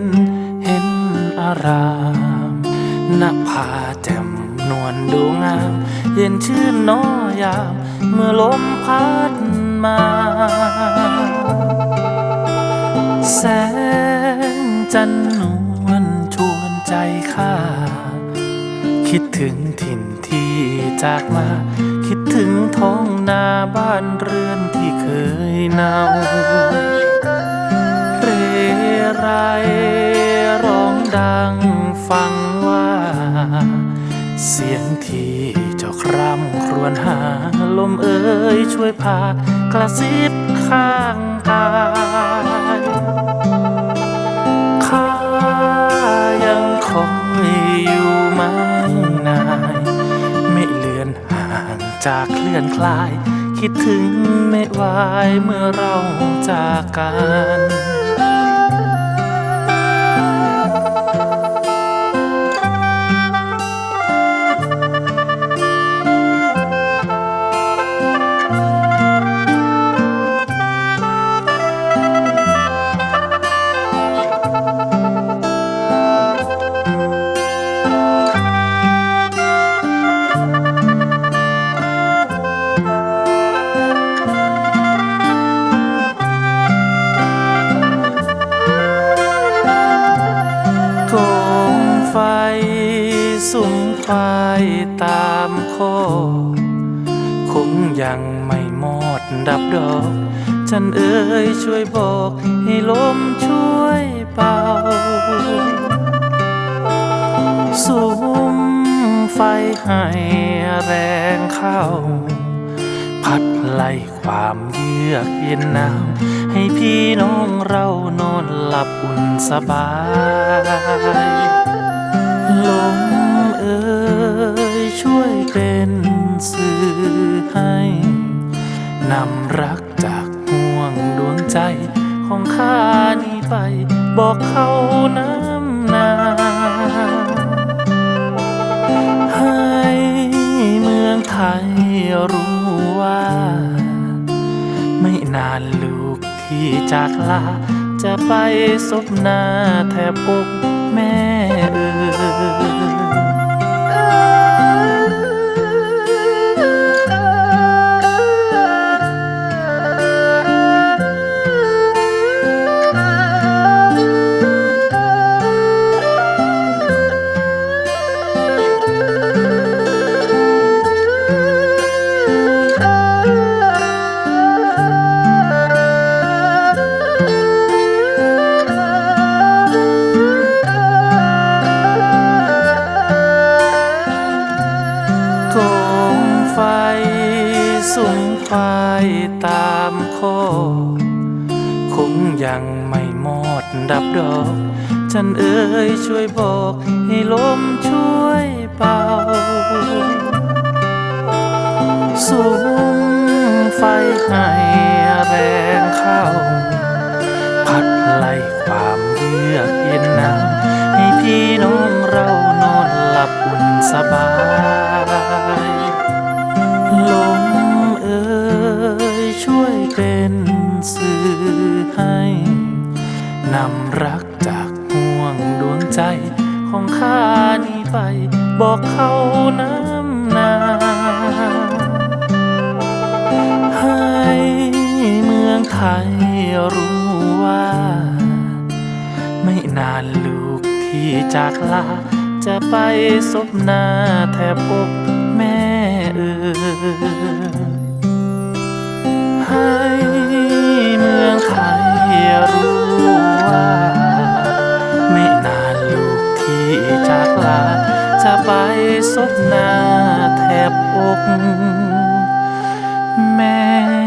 นเห็นอารามนภาแจ่มนวลดูงาม เย็นชื่นน้อยาม เมื่อลมพัดมา แสงจันทร์นวลชวนใจข้า คิดถึงถิ่นที่จากมา คิดถึงท้องนาบ้านเรือนที่เคยเนาเรไร ดังฟังว่า เสียงที่เจ้าคร่ำครวญหา ลมเอ่ยช่วยพากระซิบข้างกายข้ายังคอยอยู่ไม่นานไม่เลือนห่างจากเคลื่อนคลาย คิดถึงไม่วายเมื่อเราจากกัน สุมควายตามโค คงยังไม่หมดดับดอกฉันเอ่ยช่วยบอก ให้ลมช่วยเป่า สุมไฟให้แรงเข้า พัดไล่ความเยือกเย็นหนาวให้พี่น้องเรานอนหลับอุ่นสบายลม ยช่วยเป็นสื่อให้ นำรักจากห่วงดวงใจของข้านี้ไป บอกเขาน้ำนาให้เมืองไทยรู้ว่า ไม่นานลูกที่จากลา จะไปซบหน้าแทบอกแม่ ตามโคคงยังไม่หมดดับดอก ฉันเอ่ยช่วยบอกให้ลมช่วยเป่าสุมไฟให้แรงเข้า พัดไล่ความเยือกเย็นหนาวให้พี่น้องเรานอนหลับอุ่นสบาย ช่วยเป็นสื่อให้ นำรักจากห่วงดวงใจของข้านี้ไป บอกเขาน้ำนาให้เมืองไทยรู้ว่า ไม่นานลูกที่จากลา จะไปซบหน้าแทบอกแม่เอ่ย ซบหน้าแทบอก แม่